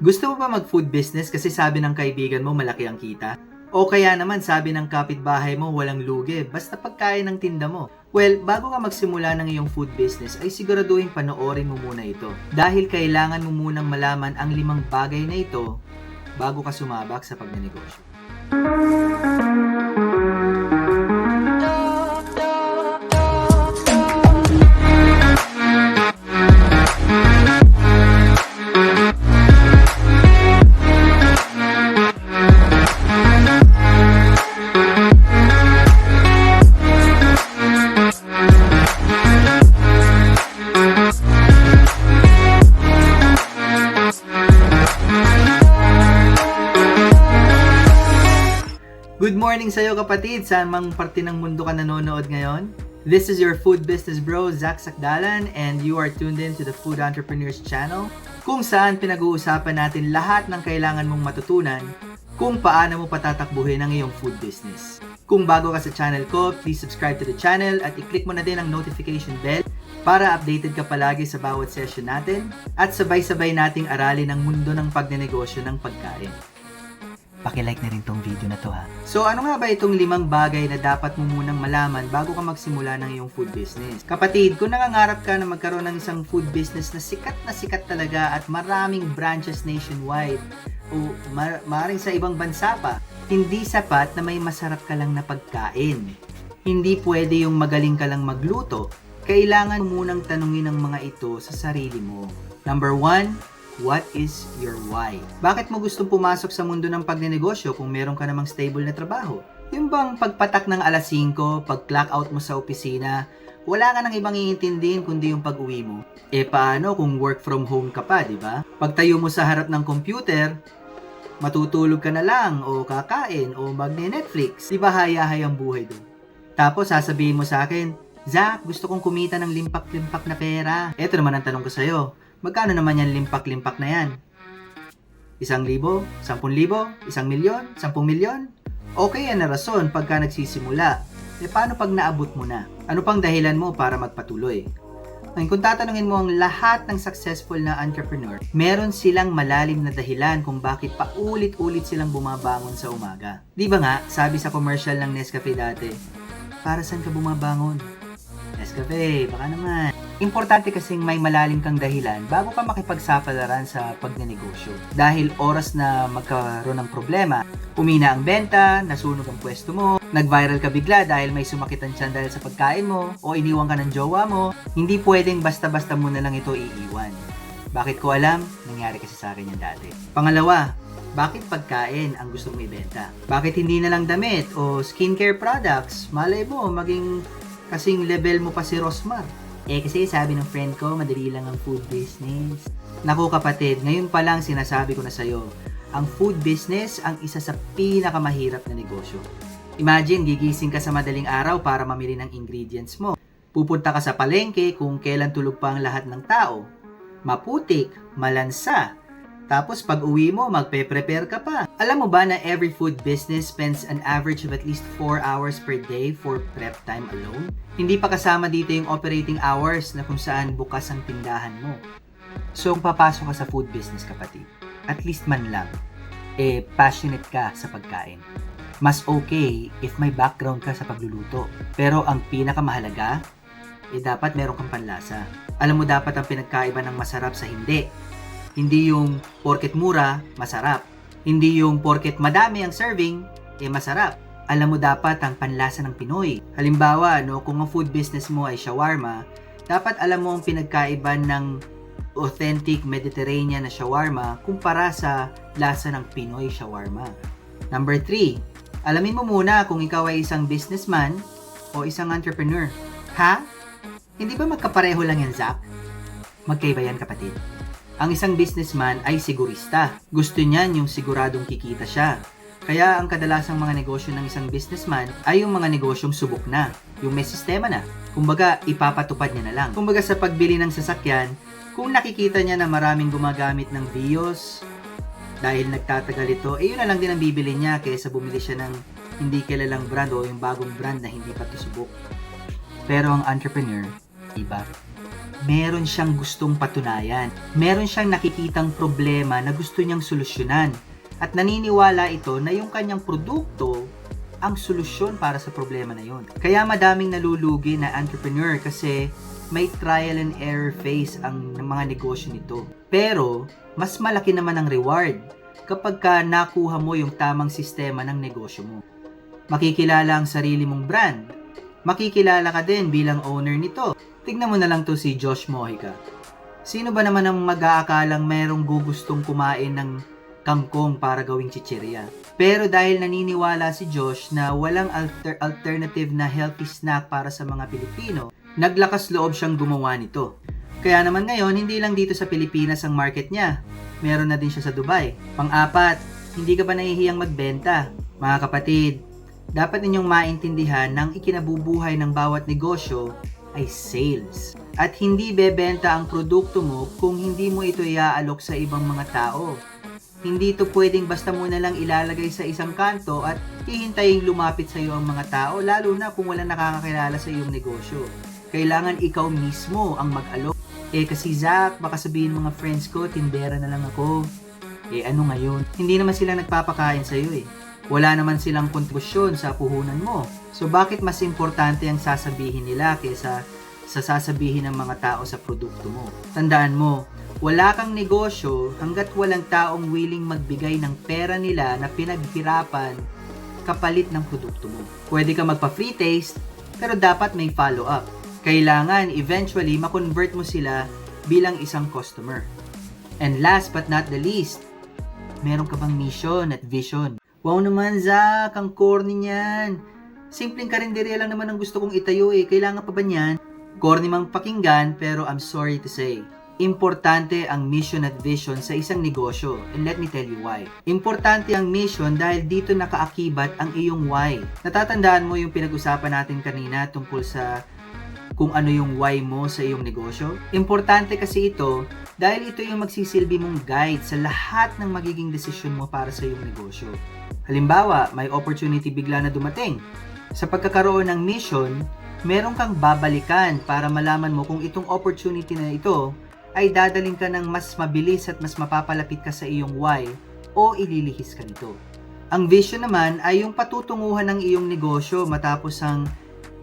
Gusto mo ba mag-food business kasi sabi ng kaibigan mo malaki ang kita? O kaya naman sabi ng kapitbahay mo walang lugi, basta pagkain ng tinda mo. Well, bago ka magsimula ng iyong food business ay siguraduhin panoorin mo muna ito. Dahil kailangan mo munang malaman ang limang bagay na ito bago ka sumabak sa pagnenegosyo. Morning sa'yo kapatid, saan mang parte ng mundo ka nanonood ngayon. This is your food business bro, Zach Sakdalan, and you are tuned in to the Food Entrepreneurs Channel, kung saan pinag-uusapan natin lahat ng kailangan mong matutunan kung paano mo patatakbuhin ang iyong food business. Kung bago ka sa channel ko, please subscribe to the channel at i-click mo na din ang notification bell para updated ka palagi sa bawat session natin at sabay-sabay nating aralin ang mundo ng pagnenegosyo ng pagkain. Pakilike na rin tong video na to ha. So ano nga ba itong limang bagay na dapat mo munang malaman bago ka magsimula ng iyong food business? Kapatid, kung nangangarap ka na magkaroon ng isang food business na sikat na sikat talaga at maraming branches nationwide o mar- maaaring sa ibang bansa pa, hindi sapat na may masarap ka lang na pagkain. Hindi pwede yung magaling ka lang magluto. Kailangan munang tanungin ang mga ito sa sarili mo. Number one, What is your why? Bakit mo gustong pumasok sa mundo ng pagnenegosyo kung meron ka namang stable na trabaho? Yung bang pagpatak ng alas 5, pag clock out mo sa opisina, wala ka nang ibang iintindihin kundi yung pag-uwi mo. Eh paano kung work from home ka pa, di ba? Pagtayo mo sa harap ng computer, matutulog ka na lang o kakain o magne-Netflix. Di ba hayahay ang buhay doon? Tapos sasabihin mo sa akin, Zach, gusto kong kumita ng limpak-limpak na pera. Eto naman ang tanong ko sa'yo, magkano naman yan limpak-limpak na yan? Isang libo? Sampung libo? Isang milyon? Sampung milyon? Okay yan na rason pagka nagsisimula. E paano pag naabot mo na? Ano pang dahilan mo para magpatuloy? Ngayon, kung tatanungin mo ang lahat ng successful na entrepreneur, meron silang malalim na dahilan kung bakit paulit-ulit silang bumabangon sa umaga. Di ba nga, sabi sa commercial ng Nescafe dati, para saan ka bumabangon? Nescafe, baka naman. Importante kasing may malalim kang dahilan bago ka makipagsapalaran sa pagnenegosyo. Dahil oras na magkaroon ng problema, umina ang benta, nasunog ang pwesto mo, nag-viral ka bigla dahil may sumakit ang tiyan dahil sa pagkain mo, o iniwan ka ng jowa mo, hindi pwedeng basta-basta mo na lang ito iiwan. Bakit ko alam? Nangyari kasi sa akin yan dati. Pangalawa, bakit pagkain ang gusto mong ibenta? Bakit hindi na lang damit o skincare products? Malay mo, maging kasing level mo pa si Rosmar. Eh kasi sabi ng friend ko, madali lang ang food business. Naku kapatid, ngayon pa lang sinasabi ko na sa'yo, ang food business ang isa sa pinakamahirap na negosyo. Imagine, gigising ka sa madaling araw para mamili ng ingredients mo. Pupunta ka sa palengke kung kailan tulog pa ang lahat ng tao. Maputik, malansa, tapos pag uwi mo, magpe-prepare ka pa. Alam mo ba na every food business spends an average of at least 4 hours per day for prep time alone? Hindi pa kasama dito yung operating hours na kung saan bukas ang tindahan mo. So kung papasok ka sa food business kapatid, at least man lang, eh passionate ka sa pagkain. Mas okay if may background ka sa pagluluto. Pero ang pinakamahalaga, eh dapat meron kang panlasa. Alam mo dapat ang pinagkaiba ng masarap sa hindi hindi yung porket mura, masarap. Hindi yung porket madami ang serving, eh masarap. Alam mo dapat ang panlasa ng Pinoy. Halimbawa, no, kung ang food business mo ay shawarma, dapat alam mo ang pinagkaiba ng authentic Mediterranean na shawarma kumpara sa lasa ng Pinoy shawarma. Number 3, alamin mo muna kung ikaw ay isang businessman o isang entrepreneur. Ha? Hindi ba magkapareho lang yan, Zach? Magkaiba yan, kapatid. Ang isang businessman ay sigurista. Gusto niyan yung siguradong kikita siya. Kaya ang kadalasang mga negosyo ng isang businessman ay yung mga negosyong subok na, yung may sistema na. Kumbaga, ipapatupad niya na lang. Kumbaga sa pagbili ng sasakyan, kung nakikita niya na maraming gumagamit ng Vios, dahil nagtatagal ito, eh yun na lang din ang bibili niya kaysa bumili siya ng hindi kilalang brand o yung bagong brand na hindi pa subok. Pero ang entrepreneur, iba. Meron siyang gustong patunayan. Meron siyang nakikitang problema na gusto niyang solusyonan. At naniniwala ito na yung kanyang produkto ang solusyon para sa problema na yun. Kaya madaming nalulugi na entrepreneur kasi may trial and error phase ang mga negosyo nito. Pero, mas malaki naman ang reward kapag ka nakuha mo yung tamang sistema ng negosyo mo. Makikilala ang sarili mong brand. Makikilala ka din bilang owner nito. Tignan mo na lang to si Josh Mojica. Sino ba naman ang mag-aakalang merong gugustong kumain ng kangkong para gawing chichirya? Pero dahil naniniwala si Josh na walang alter- alternative na healthy snack para sa mga Pilipino, naglakas loob siyang gumawa nito. Kaya naman ngayon, hindi lang dito sa Pilipinas ang market niya. Meron na din siya sa Dubai. Pang-apat, hindi ka ba nahihiyang magbenta? Mga kapatid, dapat ninyong maintindihan ng ikinabubuhay ng bawat negosyo ay sales. At hindi bebenta ang produkto mo kung hindi mo ito iaalok sa ibang mga tao. Hindi ito pwedeng basta mo na lang ilalagay sa isang kanto at hihintayin lumapit sa iyo ang mga tao lalo na kung wala nakakakilala sa iyong negosyo. Kailangan ikaw mismo ang mag-alok. Eh kasi Zach, baka sabihin mga friends ko, tindera na lang ako. Eh ano ngayon? Hindi naman sila nagpapakain sa iyo eh. Wala naman silang kontribusyon sa puhunan mo. So bakit mas importante ang sasabihin nila kaysa sa sasabihin ng mga tao sa produkto mo? Tandaan mo, wala kang negosyo hanggat walang taong willing magbigay ng pera nila na pinaghirapan kapalit ng produkto mo. Pwede ka magpa-free taste, pero dapat may follow-up. Kailangan eventually makonvert mo sila bilang isang customer. And last but not the least, meron ka bang mission at vision? Wow naman, Zach! Ang corny niyan! Simpleng karinderya lang naman ang gusto kong itayo eh. Kailangan pa ba niyan? Corny mang pakinggan, pero I'm sorry to say, importante ang mission at vision sa isang negosyo. And let me tell you why. Importante ang mission dahil dito nakaakibat ang iyong why. Natatandaan mo yung pinag-usapan natin kanina tungkol sa kung ano yung why mo sa iyong negosyo? Importante kasi ito dahil ito yung magsisilbi mong guide sa lahat ng magiging desisyon mo para sa iyong negosyo. Halimbawa, may opportunity bigla na dumating. Sa pagkakaroon ng mission, meron kang babalikan para malaman mo kung itong opportunity na ito ay dadaling ka ng mas mabilis at mas mapapalapit ka sa iyong why o ililihis ka nito. Ang vision naman ay yung patutunguhan ng iyong negosyo matapos ang,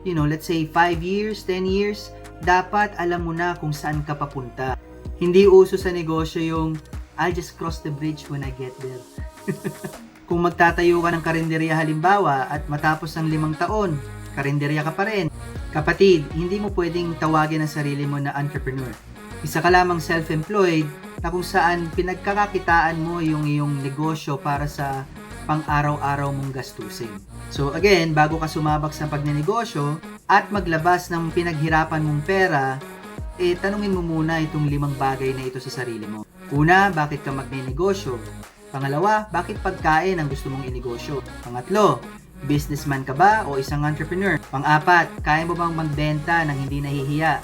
you know, let's say 5 years, 10 years, dapat alam mo na kung saan ka papunta. Hindi uso sa negosyo yung, I'll just cross the bridge when I get there. kung magtatayo ka ng karinderya halimbawa at matapos ng limang taon, karinderya ka pa rin. Kapatid, hindi mo pwedeng tawagin ang sarili mo na entrepreneur. Isa ka lamang self-employed na kung saan pinagkakakitaan mo yung iyong negosyo para sa pang-araw-araw mong gastusin. So again, bago ka sumabak sa pagnenegosyo at maglabas ng pinaghirapan mong pera, eh tanungin mo muna itong limang bagay na ito sa sarili mo. Una, bakit ka magnenegosyo? Pangalawa, bakit pagkain ang gusto mong inegosyo? Pangatlo, businessman ka ba o isang entrepreneur? Pang-apat, kaya mo bang magbenta ng hindi nahihiya?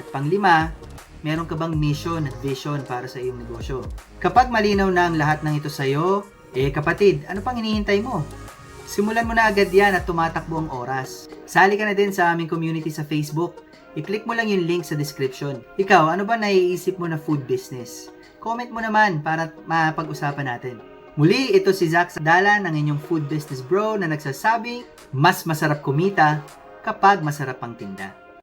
At panglima, meron ka bang mission at vision para sa iyong negosyo? Kapag malinaw na ang lahat ng ito sa iyo, eh kapatid, ano pang hinihintay mo? Simulan mo na agad yan at tumatakbo ang oras. Sali ka na din sa aming community sa Facebook. I-click mo lang yung link sa description. Ikaw, ano ba naiisip mo na food business? Comment mo naman para mapag-usapan natin. Muli, ito si Zach Dala ng inyong food business bro na nagsasabing mas masarap kumita kapag masarap ang tinda.